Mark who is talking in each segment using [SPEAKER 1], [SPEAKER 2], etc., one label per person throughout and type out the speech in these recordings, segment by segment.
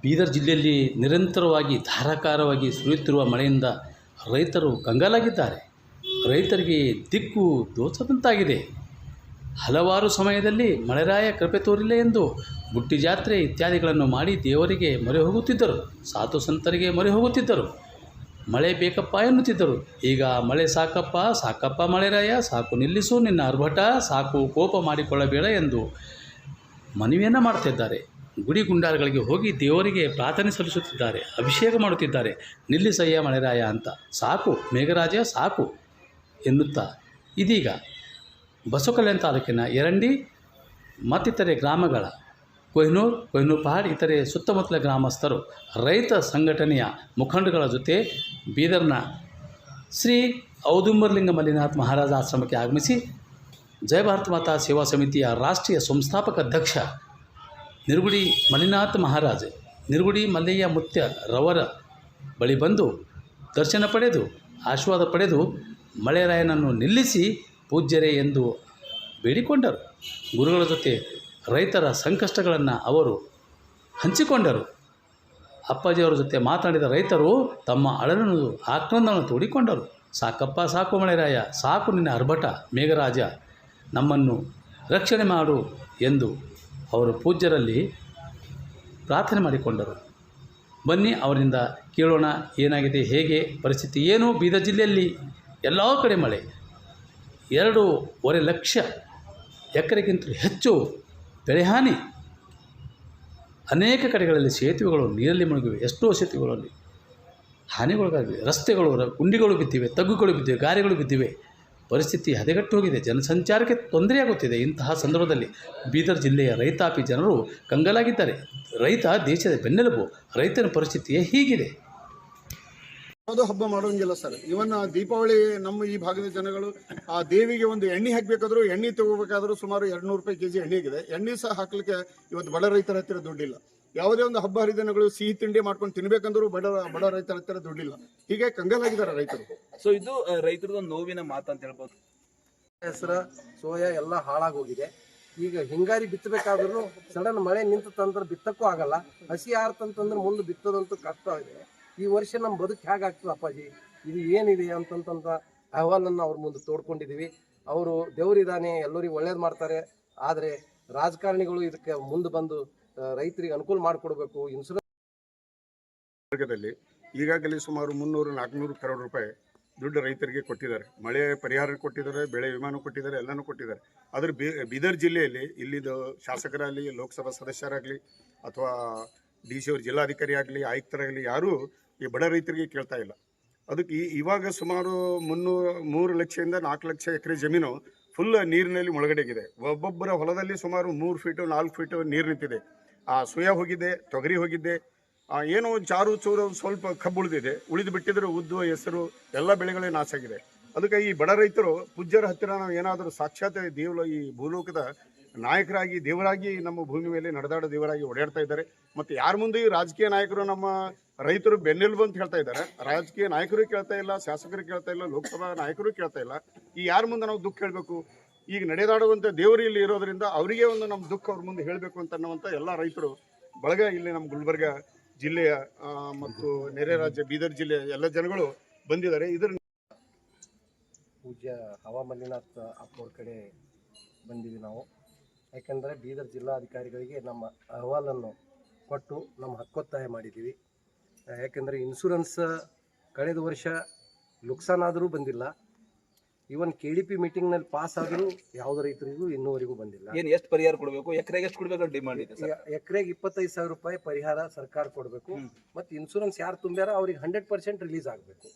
[SPEAKER 1] ಬೀದರ್ ಜಿಲ್ಲೆಯಲ್ಲಿ ನಿರಂತರವಾಗಿ, ಧಾರಾಕಾರವಾಗಿ ಸುರಿಯುತ್ತಿರುವ ಮಳೆಯಿಂದ ರೈತರು ಕಂಗಾಲಾಗಿದ್ದಾರೆ. ರೈತರಿಗೆ ದಿಕ್ಕು ದೋಚದಂತಾಗಿದೆ. ಹಲವಾರು ಸಮಯದಲ್ಲಿ ಮಳೆರಾಯ ಕೃಪೆ ತೋರಿಲ್ಲ ಎಂದು ಬುಟ್ಟಿ ಜಾತ್ರೆ ಇತ್ಯಾದಿಗಳನ್ನು ಮಾಡಿ ದೇವರಿಗೆ ಮೊರೆ ಹೋಗುತ್ತಿದ್ದರು. ಸಾಧು ಸಂತರಿಗೆ ಮೊರೆ ಹೋಗುತ್ತಿದ್ದರು. ಮಳೆ ಬೇಕಪ್ಪ ಎನ್ನುತ್ತಿದ್ದರು. ಈಗ ಮಳೆ ಸಾಕಪ್ಪ ಸಾಕಪ್ಪ ಮಳೆರಾಯ ಸಾಕು ನಿಲ್ಲಿಸು ನಿನ್ನ ಅರ್ಭಟ, ಸಾಕು ಕೋಪ ಮಾಡಿಕೊಳ್ಳಬೇಡ ಎಂದು ಮನವಿಯನ್ನು ಮಾಡುತ್ತಿದ್ದಾರೆ ಗುಡಿ ಗುಂಡಾರಗಳಿಗೆ ಹೋಗಿ ದೇವರಿಗೆ ಪ್ರಾರ್ಥನೆ ಸಲ್ಲಿಸುತ್ತಿದ್ದಾರೆ, ಅಭಿಷೇಕ ಮಾಡುತ್ತಿದ್ದಾರೆ. ನಿಲ್ಲಿಸಯ್ಯ ಮಳೆರಾಯ ಅಂತ. ಸಾಕು ಮೇಘರಾಜ, ಸಾಕು ಎನ್ನುತ್ತಾ ಇದೀಗ ಬಸವಕಲ್ಯಾಣ ತಾಲೂಕಿನ ಎರಂಡಿ ಮತ್ತಿತರೆ ಗ್ರಾಮಗಳ ಕೊಹಿನೂರ್, ಕೊಹ್ನೂರ್ ಪಹಾಡ್, ಇತರೆ ಸುತ್ತಮುತ್ತಲ ಗ್ರಾಮಸ್ಥರು, ರೈತ ಸಂಘಟನೆಯ ಮುಖಂಡಗಳ ಜೊತೆ ಬೀದರ್ನ ಶ್ರೀ ಔದುಂಬರ್ಲಿಂಗ ಮಲ್ಲಿನಾಥ್ ಮಹಾರಾಜ ಆಶ್ರಮಕ್ಕೆ ಆಗಮಿಸಿ ಜಯ ಭಾರತ ಮಾತಾ ಸೇವಾ ಸಮಿತಿಯ ರಾಷ್ಟ್ರೀಯ ಸಂಸ್ಥಾಪಕ ಅಧ್ಯಕ್ಷ ನಿರ್ಗುಡಿ ಮಲ್ಲಿನಾಥ್ ಮಹಾರಾಜ್, ನಿರ್ಗುಡಿ ಮಲ್ಲಯ್ಯ ಮುತ್ಯ ರವರ ಬಳಿ ಬಂದು ದರ್ಶನ ಪಡೆದು, ಆಶೀರ್ವಾದ ಪಡೆದು ಮಳೆರಾಯನನ್ನು ನಿಲ್ಲಿಸಿ ಪೂಜ್ಯರೇ ಎಂದು ಬೇಡಿಕೊಂಡರು. ಗುರುಗಳ ಜೊತೆ ರೈತರ ಸಂಕಷ್ಟಗಳನ್ನು ಅವರು ಹಂಚಿಕೊಂಡರು. ಅಪ್ಪಾಜಿಯವರ ಜೊತೆ ಮಾತನಾಡಿದ ರೈತರು ತಮ್ಮ ಅಳಲನ್ನು ಆಕ್ರಂದವನ್ನು ತೋಡಿಕೊಂಡರು. ಸಾಕಪ್ಪ, ಸಾಕು ಮಳೆರಾಯ, ಸಾಕು ನಿನ್ನ ಅರ್ಭಟ ಮೇಘರಾಜ, ನಮ್ಮನ್ನು ರಕ್ಷಣೆ ಮಾಡು ಎಂದು ಅವರು ಪೂಜ್ಯರಲ್ಲಿ ಪ್ರಾರ್ಥನೆ ಮಾಡಿಕೊಂಡರು. ಬನ್ನಿ, ಅವರಿಂದ ಕೇಳೋಣ ಏನಾಗಿದೆ, ಹೇಗೆ, ಪರಿಸ್ಥಿತಿ ಏನು, ಬೀದರ್ ಜಿಲ್ಲೆಯಲ್ಲಿ ಎಲ್ಲ ಕಡೆ ಮಳೆ. ಎರಡೂವರೆ ಲಕ್ಷ ಎಕರೆಗಿಂತ ಹೆಚ್ಚು ಬೆಳೆಹಾನಿ ಅನೇಕ ಕಡೆಗಳಲ್ಲಿ ಸೇತುವೆಗಳು ನೀರಲ್ಲಿ ಮುಳುಗಿವೆ, ಎಷ್ಟೋ ಸೇತುವೆಗಳಲ್ಲಿ ಹಾನಿಗೊಳಗಾಗಿವೆ. ರಸ್ತೆಗಳು, ಗುಂಡಿಗಳು ಬಿದ್ದಿವೆ, ತಗ್ಗುಗಳು ಬಿದ್ದಿವೆ, ಗಾರೆಗಳು ಬಿದ್ದಿವೆ. ಪರಿಸ್ಥಿತಿ ಹದಗೆಟ್ಟು ಹೋಗಿದೆ ಜನಸಂಚಾರಕ್ಕೆ ತೊಂದರೆಯಾಗುತ್ತಿದೆ. ಇಂತಹ ಸಂದರ್ಭದಲ್ಲಿ ಬೀದರ್ ಜಿಲ್ಲೆಯ ರೈತಾಪಿ ಜನರು ಕಂಗಲಾಗಿದ್ದಾರೆ. ರೈತ ದೇಶದ ಬೆನ್ನೆಲುಬು, ರೈತನ ಪರಿಸ್ಥಿತಿಯೇ ಹೀಗಿದೆ.
[SPEAKER 2] ಯಾವುದೋ ಹಬ್ಬ ಮಾಡೋಂಗಿಲ್ಲ ಸರ್. ಇವನ್ ದೀಪಾವಳಿ ನಮ್ಮ ಈ ಭಾಗದ ಜನಗಳು ಆ ದೇವಿಗೆ ಒಂದು ಎಣ್ಣೆ ಹಾಕ್ಬೇಕಾದ್ರೂ ಎಣ್ಣೆ ತಗೋಬೇಕಾದ್ರೂ ಸುಮಾರು ಎರಡ್ ನೂರು ರೂಪಾಯಿ ಕೆಜಿ ಎಣ್ಣೆ ಆಗಿದೆ. ಎಣ್ಣೆ ಸಹ ಹಾಕ್ಲಿಕ್ಕೆ ಇವತ್ತು ಬಡ ರೈತರ ಹತ್ತಿರ ದುಡ್ಡಿಲ್ಲ. ಯಾವುದೇ ಒಂದು ಹಬ್ಬ ಹರಿದಿನಗಳು ಸಿಹಿ ತಿಂಡಿ ಮಾಡ್ಕೊಂಡು ತಿನ್ಬೇಕಂದ್ರೂ ಬಡ ಬಡ ರೈತರ ಹತ್ತಿರ ದುಡ್ಡಿಲ್ಲ. ಹೀಗೆ ಕಂಗಲಾಗಿದ್ದಾರೆ ರೈತರು.
[SPEAKER 3] ಸೊ ಇದು ರೈತರದ ನೋವಿನ ಮಾತು ಅಂತ ಹೇಳ್ಬೋದು.
[SPEAKER 4] ಹೆಸರ ಸೋಯಾ ಎಲ್ಲ ಹಾಳಾಗೋಗಿದೆ. ಈಗ ಹಿಂಗಾರಿ ಬಿತ್ತಬೇಕಾದ್ರೂ ಸಡನ್ ಮಳೆ ನಿಂತ ತಂದ್ರೆ ಬಿತ್ತಕ್ಕೂ ಆಗಲ್ಲ. ಹಸಿ ಆರ್ತಂತಂದ್ರೆ ಮುಂದೆ ಬಿತ್ತೋದಂತೂ ಕಷ್ಟ ಇದೆ ಈ ವರ್ಷ ನಮ್ಮ ಬದುಕು ಹೇಗಾಗ್ತದೆ ಅಪ್ಪಾಜಿ? ಇದು ಏನಿದೆ ಅಂತಂತಂತ ಅಹವಾಲನ್ನು ಅವ್ರ ಮುಂದೆ ತೋಡ್ಕೊಂಡಿದ್ದೀವಿ ಅವರು ದೇವರಿದ್ದಾನೆ ಎಲ್ಲರಿಗೂ ಒಳ್ಳೇದು ಮಾಡ್ತಾರೆ. ಆದರೆ ರಾಜಕಾರಣಿಗಳು ಇದಕ್ಕೆ ಮುಂದೆ ಬಂದು ರೈತರಿಗೆ ಅನುಕೂಲ ಮಾಡಿಕೊಡ್ಬೇಕು ಇನ್ಸೂರೆನ್ಸ್
[SPEAKER 2] ವರ್ಗದಲ್ಲಿ ಈಗಾಗಲೇ ಸುಮಾರು ಮುನ್ನೂರು ನಾಲ್ಕುನೂರು ಕರೋಡ್ ರೂಪಾಯಿ ದುಡ್ಡು ರೈತರಿಗೆ ಕೊಟ್ಟಿದ್ದಾರೆ. ಮಳೆ ಪರಿಹಾರ ಕೊಟ್ಟಿದ್ದಾರೆ, ಬೆಳೆ ವಿಮಾನ ಕೊಟ್ಟಿದ್ದಾರೆ, ಎಲ್ಲನೂ ಕೊಟ್ಟಿದ್ದಾರೆ. ಆದರೆ ಬೀದರ್ ಜಿಲ್ಲೆಯಲ್ಲಿ, ಇಲ್ಲಿದು ಶಾಸಕರಾಗಲಿ, ಲೋಕಸಭಾ ಸದಸ್ಯರಾಗಲಿ, ಅಥವಾ ಡಿ ಸಿ ಅವ್ರ ಜಿಲ್ಲಾಧಿಕಾರಿ ಆಗಲಿ, ಆಯುಕ್ತರಾಗಲಿ, ಯಾರೂ ಈ ಬಡ ರೈತರಿಗೆ ಕೇಳ್ತಾ ಇಲ್ಲ. ಅದಕ್ಕೆ ಇವಾಗ ಸುಮಾರು ಮುನ್ನೂರು ಮೂರು ಲಕ್ಷದಿಂದ ನಾಲ್ಕು ಲಕ್ಷ ಎಕರೆ ಜಮೀನು ಫುಲ್ ನೀರಿನಲ್ಲಿ ಮುಳುಗಡೆಗಿದೆ. ಒಬ್ಬೊಬ್ಬರ ಹೊಲದಲ್ಲಿ ಸುಮಾರು ಮೂರು ಫೀಟು ನಾಲ್ಕು ಫೀಟು ನೀರು ನಿಂತಿದೆ. ಆ ಸೋಯಾ ಹೋಗಿದೆ ತೊಗರಿ ಹೋಗಿದ್ದೆ ಆ, ಏನೋ ಚಾರು ಚೂರು ಸ್ವಲ್ಪ ಕಬ್ಬು ಉಳಿದಿದೆ ಉಳಿದು ಬಿಟ್ಟಿದ್ರು ಉದ್ದು ಹೆಸರು ಎಲ್ಲ ಬೆಳೆಗಳೇ ನಾಶ ಆಗಿದೆ. ಅದಕ್ಕೆ ಈ ಬಡ ರೈತರು ಪೂಜ್ಯರ ಹತ್ತಿರ ನಾವು ಏನಾದರೂ ಸಾಕ್ಷಾತ್ ದೇವಲ ಈ ಭೂಲೋಕದ ನಾಯಕರಾಗಿ, ದೇವರಾಗಿ ನಮ್ಮ ಭೂಮಿ ಮೇಲೆ ನಡೆದಾಡೋ ದೇವರಾಗಿ ಓಡಾಡ್ತಾ ಇದ್ದಾರೆ. ಮತ್ತು ಯಾರ ಮುಂದೆ ರಾಜಕೀಯ ನಾಯಕರು ನಮ್ಮ ರೈತರು ಬೆನ್ನೆಲುಬು ಅಂತ ಹೇಳ್ತಾ ಇದ್ದಾರೆ. ರಾಜಕೀಯ ನಾಯಕರು ಕೇಳ್ತಾ ಇಲ್ಲ, ಶಾಸಕರು ಕೇಳ್ತಾ ಇಲ್ಲ, ಲೋಕಸಭಾ ನಾಯಕರು ಕೇಳ್ತಾ ಇಲ್ಲ. ಈ ಯಾರ ಮುಂದೆ ನಾವು ದುಃಖ ಹೇಳಬೇಕು? ಈಗ ನಡೆದಾಡುವಂಥ ದೇವರು ಇಲ್ಲಿ ಇರೋದ್ರಿಂದ ಅವರಿಗೆ ಒಂದು ನಮ್ಮ ದುಃಖ ಅವ್ರ ಮುಂದೆ ಹೇಳಬೇಕು ಅಂತ ಅನ್ನುವಂಥ ಎಲ್ಲ ರೈತರು ಬಳಗ ಇಲ್ಲಿ ನಮ್ಮ ಗುಲ್ಬರ್ಗ ಜಿಲ್ಲೆಯ ಮತ್ತು ನೆರೆ ರಾಜ್ಯ ಬೀದರ್ ಜಿಲ್ಲೆಯ ಎಲ್ಲ ಜನಗಳು ಬಂದಿದ್ದಾರೆ. ಇದ್ರ
[SPEAKER 4] ಪೂಜ್ಯ ಹವಾಮಲ್ಲಿನಾಥ್ ಅಪ್ಪವ್ರ ಕಡೆ ಬಂದಿದ್ದೀವಿ ನಾವು. ಯಾಕೆಂದರೆ ಬೀದರ್ ಜಿಲ್ಲಾಧಿಕಾರಿಗಳಿಗೆ ನಮ್ಮ ಅಹವಾಲನ್ನು ಕೊಟ್ಟು ನಮ್ಮ ಹಕ್ಕೊತ್ತಾಯ ಮಾಡಿದ್ದೀವಿ. ಯಾಕೆಂದರೆ ಇನ್ಶೂರೆನ್ಸ್ ಕಳೆದ ವರ್ಷ ನುಕ್ಸಾನಾದರೂ ಬಂದಿಲ್ಲ. ಇವನ್ ಕೆ ಡಿ ಪಿ ಮೀಟಿಂಗ್ನಲ್ಲಿ ಪಾಸ್ ಆದರೂ ಯಾವುದೇ ರೈತರಿಗೂ ಇನ್ನೂವರೆಗೂ ಬಂದಿಲ್ಲ.
[SPEAKER 3] ಏನ್ ಎಷ್ಟು ಪರಿಹಾರ ಕೊಡಬೇಕು? ಎಕರೆಗೆ ಎಷ್ಟು ಕೊಡಬೇಕು ಡಿಮಾಂಡ್ ಇದೆ ಸರ್?
[SPEAKER 4] ಎಕರೆಗೆ ಇಪ್ಪತ್ತೈದು ಸಾವಿರ ರೂಪಾಯಿ ಪರಿಹಾರ ಸರ್ಕಾರ ಕೊಡಬೇಕು. ಮತ್ತೆ ಇನ್ಶೂರೆನ್ಸ್ ಯಾರು ತುಂಬ್ಯಾರ ಅವ್ರಿಗೆ ಹಂಡ್ರೆಡ್ ಪರ್ಸೆಂಟ್ ರಿಲೀಸ್ ಆಗಬೇಕು.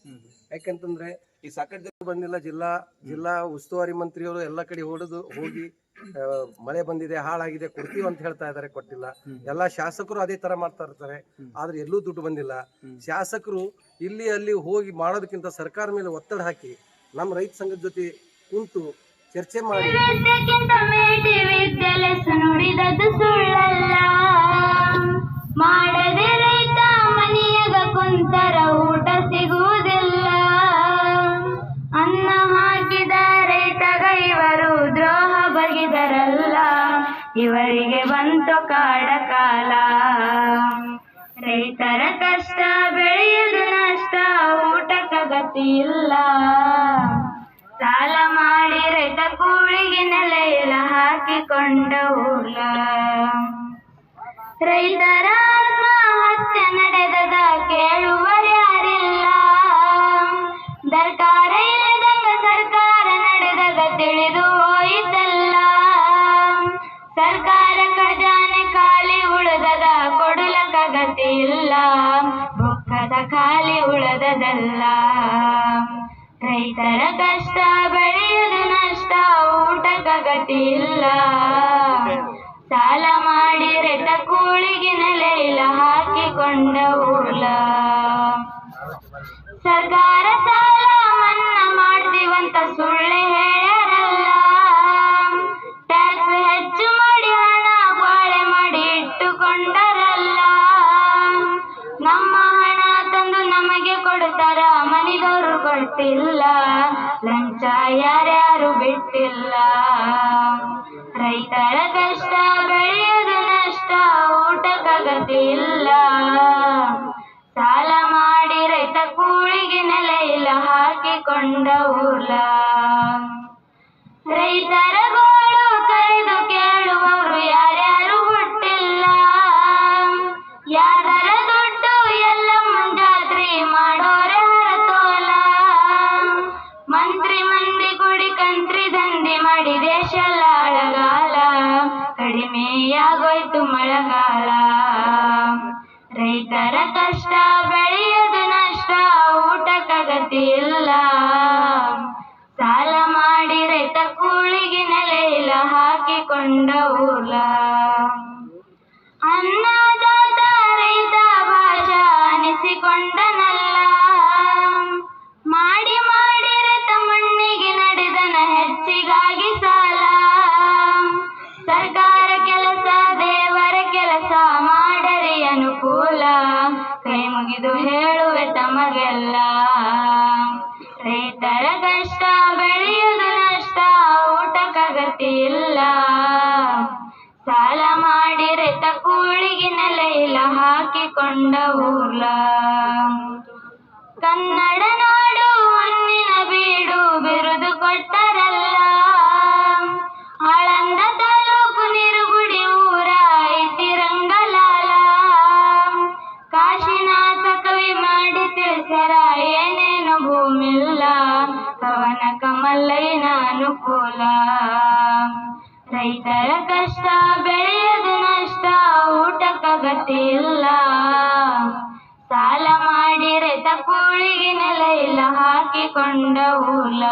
[SPEAKER 4] ಯಾಕೆಂತಂದ್ರೆ
[SPEAKER 3] ಈ ಸಾಕಷ್ಟು ಜನ
[SPEAKER 4] ಬಂದಿಲ್ಲ ಜಿಲ್ಲಾ ಜಿಲ್ಲಾ ಉಸ್ತುವಾರಿ ಮಂತ್ರಿಯವರು ಎಲ್ಲ ಕಡೆ ಹೊಡೆದು ಹೋಗಿ ಆ, ಮಳೆ ಬಂದಿದೆ ಹಾಳಾಗಿದೆ ಕೊಡ್ತೀವಿ ಅಂತ ಹೇಳ್ತಾ ಇದ್ದಾರೆ ಕೊಟ್ಟಿಲ್ಲ. ಎಲ್ಲಾ ಶಾಸಕರು ಅದೇ ತರ ಮಾಡ್ತಾ ಇರ್ತಾರೆ. ಆದ್ರೆ ಎಲ್ಲೂ ದುಡ್ಡು ಬಂದಿಲ್ಲ. ಶಾಸಕರು ಇಲ್ಲಿ ಅಲ್ಲಿ ಹೋಗಿ ಮಾಡೋದಕ್ಕಿಂತ ಸರ್ಕಾರ ಮೇಲೆ ಒತ್ತಡ ಹಾಕಿ ನಮ್ಮ ರೈತ ಸಂಘದ ಜೊತೆ ಕುಂತು ಚರ್ಚೆ ಮಾಡಿ.
[SPEAKER 5] ಮಾಡದೆ ರೈತ ಮನೆಯಾಗ ಕುಂತರ ಊಟ ಸಿಗುವುದಿಲ್ಲ. ಅನ್ನ ಹಾಕಿದ ರೈತಗ ಇವರು ದ್ರೋಹ ಬಗೆದರಲ್ಲ. ಇವರಿಗೆ ಬಂತು ಕಾಡ ಕಾಲ. ರೈತರ ಕಷ್ಟ ಬೆಳೆಯದು ನಷ್ಟ ಊಟಕ್ಕೆ ಗತಿ ಇಲ್ಲ ಸಾಲ ಮಾಡಿ ರೈತ ಕೂಳಿಗೆ ನೆಲೆಯಲ ಹಾಕಿಕೊಂಡವಲ್ಲ ರೈತರ ಆತ್ಮಹತ್ಯೆ ನಡೆದದ ಕೇಳುವರ್ಯಾರಿಲ್ಲ ದರ್ಕಾರ ಇಲ್ಲದಂಗ ಸರ್ಕಾರ ನಡೆದದ ತಿಳಿದು ಹೋಯಿತಲ್ಲ. ಸರ್ಕಾರ ಖಜಾನೆ ಖಾಲಿ ಉಳಿದದ ಕೊಡಲಕ ಗತಿ ಇಲ್ಲ ಬೊಕ್ಕದ ಖಾಲಿ ಉಳದದಲ್ಲ. ರೈತರ ಕಷ್ಟ ಬೆಳೆಯಲು ನಷ್ಟ ಊಟಕ ಗತಿ ಇಲ್ಲ. ಸಾಲ ಮಾಡಿ ರೈತ ಕೂಳಿಗೆ ಯಾರ್ಯಾರು ಬಿಟ್ಟಿಲ್ಲ? ರೈತರ ಕಷ್ಟ, ಬೆಳೆಯದ ನಷ್ಟ ಊಟಕ್ಕಾಗತಿ ಇಲ್ಲ. ಸಾಲ ಮಾಡಿ ರೈತ ಕೂಳಿಗೆ ನೆಲೆ ಹಾಕಿಕೊಂಡ ಊರ್ಲ. ರೈತರ ರೈತರ ಕಷ್ಟ ಬೆಳೆಯದ ನಷ್ಟ, ಊಟಕ್ಕ ಗತಿ ಇಲ್ಲ. ಸಾಲ ಮಾಡಿ ರೈತ ಕೂಳಿಗೆ ನೆಲೆ ಹಾಕಿಕೊಂಡ ಊಲ ಅನ್ನದಾತ ರೈತ ಭಾಷ ಅನಿಸಿಕೊಂಡನಲ್ಲ ಹೇಳುವೆ ತಮಗೆಲ್ಲ. ರೈತರ ಕಷ್ಟ ಬೆಳೆಯದ ನಷ್ಟ ಊಟಕ ಗತಿ ಇಲ್ಲ ಸಾಲ ಮಾಡಿ ರೈತ ಕೂಳಿಗೆ ನೆಲೆ ಇಲ್ಲ, ಹಾಕಿಕೊಂಡ ಊರ್ಲ. ಕನ್ನಡ ನಾಡು ಹೊನ್ನಿನ ಬೀಡು, ಬಿರುದು ಕೊಟ್ಟರಲ್ಲ. ಆಳಂದ ರೈತರ ಕಷ್ಟ ಬೆಳೆಯದು ನಷ್ಟ ಊಟಕ್ಕೆ ಗತಿ ಇಲ್ಲ ಸಾಲ ಮಾಡಿ ರೈತ ಕೂಳಿಗೆ ನೆಲ ಇಲ್ಲ, ಹಾಕಿಕೊಂಡ ಊರ್ಲ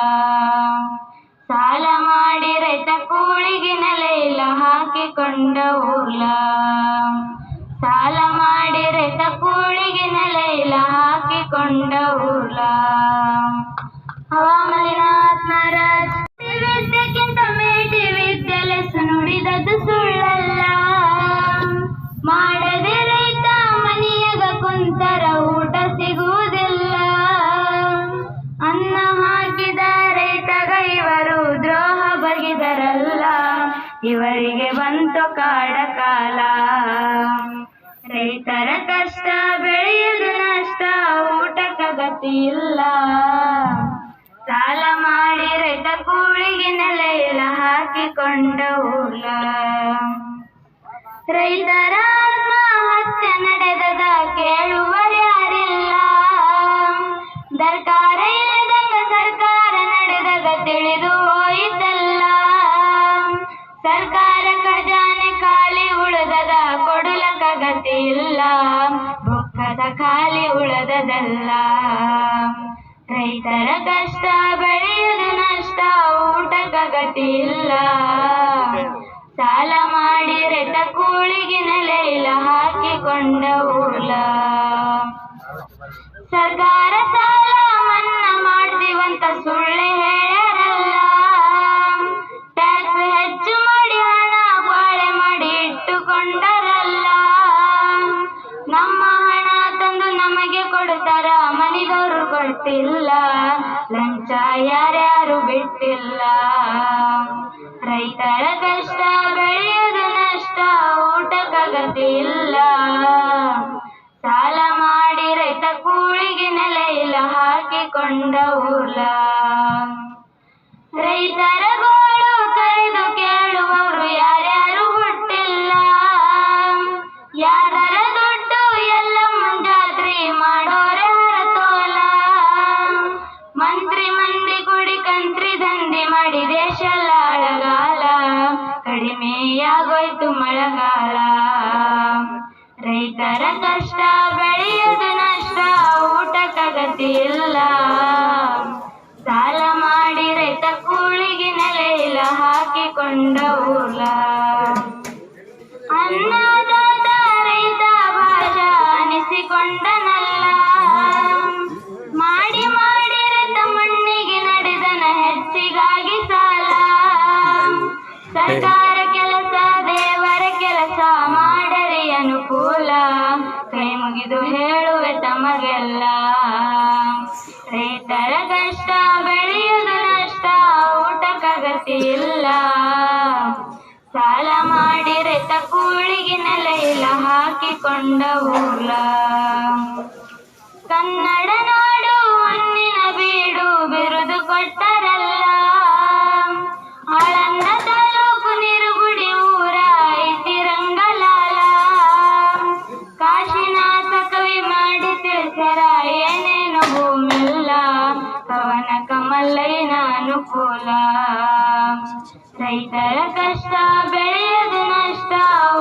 [SPEAKER 5] ಸಾಲ ಮಾಡಿ ರೈತ ಕೂಳಿಗೆ ನೆಲ ಇಲ್ಲ, ಹಾಕಿಕೊಂಡ ಊರ್ಲ ಸಾಲ ಮಾಡಿ ರೈತ ಕೂಳಿಗೆ ನೆಲ ಇಲ್ಲ, ಹಾಕಿಕೊಂಡ ವಿದ್ಯೆಗಿಂತ ಮೇಟಿ ನುಡಿದದ್ದು ಸುಳ್ಳಲ್ಲ. ಮಾಡದೆ ರೈತ ಮನೆಯಾಗ ಕುಂತರ ಊಟ ಸಿಗುವುದಿಲ್ಲ. ಅನ್ನ ಹಾಕಿದ ರೈತಗ ಇವರು ದ್ರೋಹ ಬಗೆದರಲ್ಲ. ಇವರಿಗೆ ಬಂತು ಕಾಡ ಕಾಲ. ರೈತರ ಕಷ್ಟ ಬೆಳೆಯದು ನಷ್ಟ, ಊಟಕ್ಕೆ ಗತಿ ಇಲ್ಲ. ಹಾಕಿಕೊಂಡ ಊರ್ಲ ರೈತರ ಆತ್ಮಹತ್ಯೆ ನಡೆದದ ಕೇಳುವರ್ಯಾರಿಲ್ಲ ದರ್ಕಾರ ಇಲ್ಲದಂಗ ಸರ್ಕಾರ ನಡೆದಾಗ ತಿಳಿದು ಹೋಯಿತಲ್ಲ. ಸರ್ಕಾರ ಖಜಾನೆ ಖಾಲಿ ಉಳದದ ಕೊಡಲಕ ಗತಿ ಇಲ್ಲ ಬೊಕ್ಕದ ಖಾಲಿ ಉಳದದಲ್ಲ. ರೈತರ ಕಷ್ಟ ಬೆಳೆಯುವುದು ನಷ್ಟ ಊಟಕ್ಕೆ ಇಲ್ಲ ಸಾಲ ಮಾಡಿ ರೈತ ಕೂಳಿಗೆ ನೆಲೆ ಇಲ್ಲ, ಹಾಕಿಕೊಂಡ ಊಲ ಸರ್ಕಾರ ಸಾಲ ಮನ್ನಾ ಮಾಡ್ತೀವಂತ ಸುಳ್ಳೆ ಹೇಳರಲ್ಲ ಟ್ಯಾಕ್ಸ್ ಹೆಚ್ಚು ಮಾಡಿ ಹಣ ಬಾಳೆ ಮಾಡಿ ಇಟ್ಟುಕೊಂಡರಲ್ಲ. ನಮ್ಮ ಹಣ ತಂದು ನಮಗೆ ಕೊಡ್ತಾರ, ಮನಿದವರು ಕೊಡ್ತಿಲ್ಲ. ಲಂಚ ಯಾರ್ಯಾರು ಬಿಟ್ಟಿಲ್ಲ. ರೈತರ ಕಷ್ಟ ಬೆಳೆಯೋದು ಗತಿ ಇಲ್ಲ ಸಾಲ ಮಾಡಿ ರೈತ ಕೂಳಿಗೆ ನೆಲೆ ಇಲ್ಲ, ಹಾಕಿಕೊಂಡ ಊಲ ರೈತರ ಕಡಿಮೆಯಾಗೋಯ್ತು ಮಳೆಗಾಲ. ರೈತರ ಕಷ್ಟ, ಬೆಳೆಯದ ನಷ್ಟ ಊಟಕ್ಕಗತಿ ಇಲ್ಲ. ಸಾಲ ಮಾಡಿ ರೈತ ಕೂಳಿಗೆ ನೆಲೆಯಿಲ್ಲ ಹಾಕಿಕೊಂಡ ಊಲ ಅನ್ನದಾತ ರೈತ ಭಾಷ ಅನಿಸಿಕೊಂಡನಲ್ಲ ಸಾಲ ಮಾಡಿರೆ ತಕೂಳಿಗೆ ನೆಲೆಯಿಲ್ಲ ನೆಲೆ ಹಾಕಿಕೊಂಡ ಊಲ ಕನ್ನಡ ನಾಡು ಮಣ್ಣಿನ ಬೀಡು, ಬಿರುದು ಕೊಟ್ಟರಲ್ಲ. ಆಳಂದ ತಾಲೂಕು ನಿರುಗುಡಿ ಊರ ಐತಿ ರಂಗಲಾಲ ಕಾಶಿನಾಥ ಕವಿ ಮಾಡಿ ತಿಳಿಸರ, ಏನೇನು ಭೂಮಿಲ್ಲ. ಕವನ ಕಮಲ್ಲೈನ ಅನುಕೂಲ ರೈತರ ಕಷ್ಟ, ಬೆಳೆಯದ ನಷ್ಟ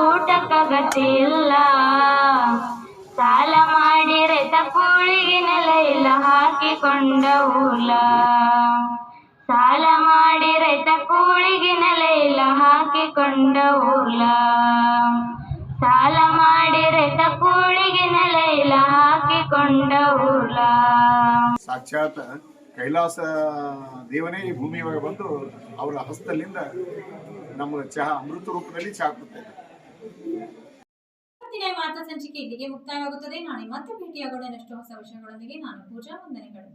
[SPEAKER 5] ಊಟಕ್ಕಗತಿ ಇಲ್ಲ ಸಾಲ ಮಾಡಿ ರೈತ ಕೂಳಿಗೆ ನೆಲ ಇಲ್ಲ, ಹಾಕಿಕೊಂಡ ಊಲ ಸಾಲ ಮಾಡಿ ರೈತ ಕೂಳಿಗೆ ನೆಲ ಇಲ್ಲ, ಹಾಕಿಕೊಂಡ ಊಲ ಸಾಲ ಮಾಡಿ ರೈತ ಕೂಳಿಗೆ ನೆಲ ಇಲ್ಲ, ಹಾಕಿಕೊಂಡ ಊಲ
[SPEAKER 2] ಸಾಕ್ಷಾತ್ ಕೈಲಾಸ ದೇವನೇ ಈ ಭೂಮಿ ಒಳಗೆ ಬಂದು ಅವರ ಹಸ್ತಲಿಂದ ನಮ್ಮ ಚಹಾ ಅಮೃತ ರೂಪದಲ್ಲಿ ಚಹಾ ಕೊಡ್ತಾ ಇದ್ದಾರೆ
[SPEAKER 6] ಇವತ್ತಿನ ವಾರ್ತಾ ಸಂಚಿಕೆ ಇಲ್ಲಿಗೆ ಮುಕ್ತಾಯವಾಗುತ್ತದೆ. ನಾಳೆ ಮತ್ತೆ ಭೇಟಿಯಾಗೋಣ. ಇನ್ನಷ್ಟು ಹೊಸ ವಿಷಯಗಳೊಂದಿಗೆ ನಾನು ಪೂಜಾ ವಂದನೆಗಳು.